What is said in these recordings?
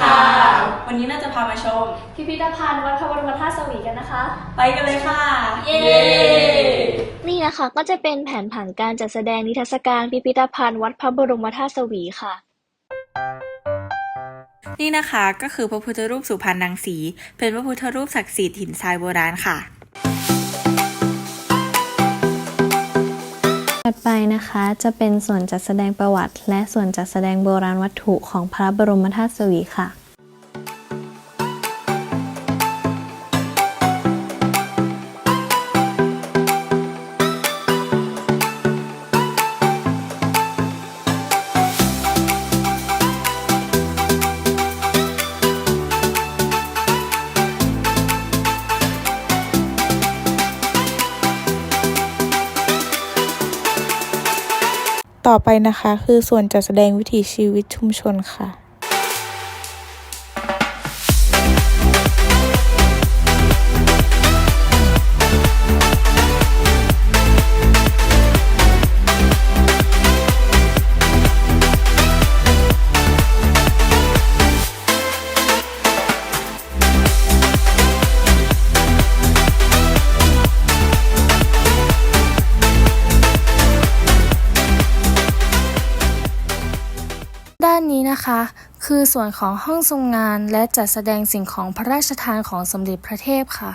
ค่ะ วันนี้น่าจะพามาชม พิพิธภัณฑ์วัดพระบรมธาตุสวีกันนะคะ ไปกันเลยค่ะ เย้ นี่นะคะก็จะเป็นแผนผังการจัดแสดงนิทรรศการพิพิธภัณฑ์วัดพระบรมธาตุสวีค่ะนี่นะคะก็คือพระพุทธรูปสุพรรณนางสี เป็นพระพุทธรูปศักดิ์สิทธิ์หินทรายโบราณค่ะ ถัดไปนะคะจะเป็นส่วนจัดแสดงประวัติ และส่วนจัดแสดงโบราณวัตถุของพระบรมธาตุสวีค่ะ ต่อไปนะคะ คือส่วนจัดแสดงวิถีชีวิตชุมชนค่ะ นะคะ คือส่วนของห้องทรงงานและจัดแสดงสิ่งของพระราชทานของสมเด็จพระเทพค่ะ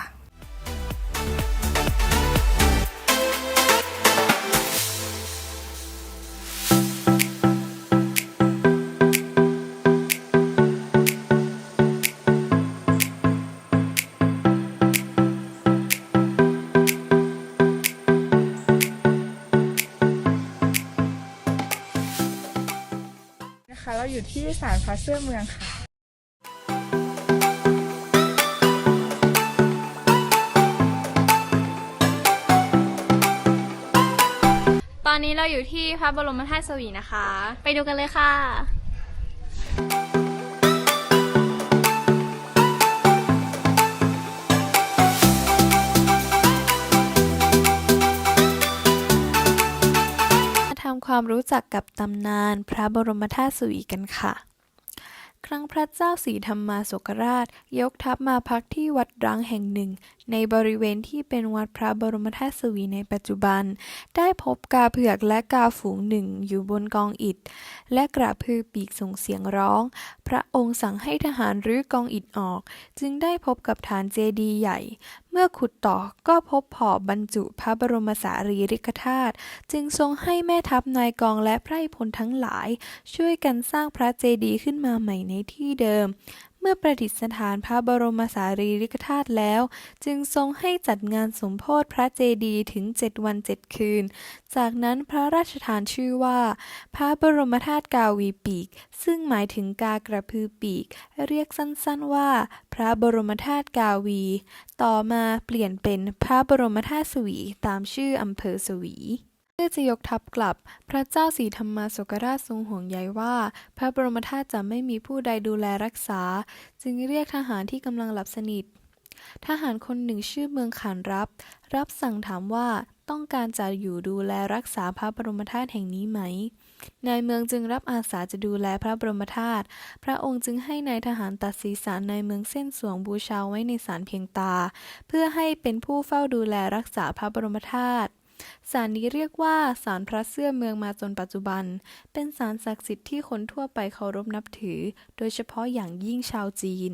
เราอยู่ที่ศาลพระเสื้อเมืองค่ะตอนนี้เราอยู่ที่พระบรมธาตุสวีนะคะ ไปดูกันเลยค่ะ ความรู้จักกับตำนานพระบรมธาตุสวีกันค่ะ ครั้งพระเจ้าสีธรรมาโศกราช ยกทัพมาพักที่วัดร้างแห่งหนึ่ง ในบริเวณที่เป็นวัดพระบรมธาตุสวีในปัจจุบัน ได้พบกาเผือกและกาฝูงหนึ่งอยู่บนกองอิฐ และกระพือปีกส่งเสียงร้อง พระองค์สั่งให้ทหารรื้อกองอิฐออก จึงได้พบกับฐานเจดีย์ใหญ่เมื่อขุดต่อก็พบผอบรรจุพระบรมสารีริกธาตุจึงทรงให้แม่ทัพนายกองและไพร่พลทั้งหลาย ช่วยกันสร้างพระเจดีย์ขึ้นมาใหม่ในที่เดิม เมื่อประดิษฐานพระบรมสารีริกธาตุแล้ว จึงทรงให้จัดงานสมโพธิพระเจดีย์ถึงเจ็ดวันเจ็ดคืน จากนั้นพระราชทานชื่อว่า พระบรมธาตุกาวีปีก ซึ่งหมายถึงกากระพือปีก เรียกสั้นๆว่า พระบรมธาตุกาวี ต่อมาเปลี่ยนเป็นพระบรมธาตุสวีตามชื่ออำเภอสวี พื่อจะยกทัพกลับ พระเจ้าสีธรรมาโศกราชทรงห่วงใยว่า พระบรมธาตุจะไม่มีผู้ใดดูแลรักษา จึงเรียกทหารที่กำลังหลับสนิท ทหารคนหนึ่งชื่อเมืองขานรับ รับสั่งถามว่าต้องการจะอยู่ดูแลรักษาพระบรมธาตุแห่งนี้ไหม นายเมืองจึงรับอาสาจะดูแลพระบรมธาตุ พระองค์จึงให้นายทหารตัดศีรษะนายเมืองเส้นสวงบูชาไว้ในศาลเพียงตา เพื่อให้เป็นผู้เฝ้าดูแลรักษาพระบรมธาตุ ศาลนี้เรียกว่าศาลพระเสื้อเมืองมาจนปัจจุบัน เป็นศาลศักดิ์สิทธิ์ที่คนทั่วไปเคารพนับถือ โดยเฉพาะอย่างยิ่งชาวจีน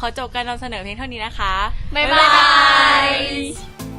ขอจบการนำเสนอเพียงเท่านี้นะคะ บ๊ายบาย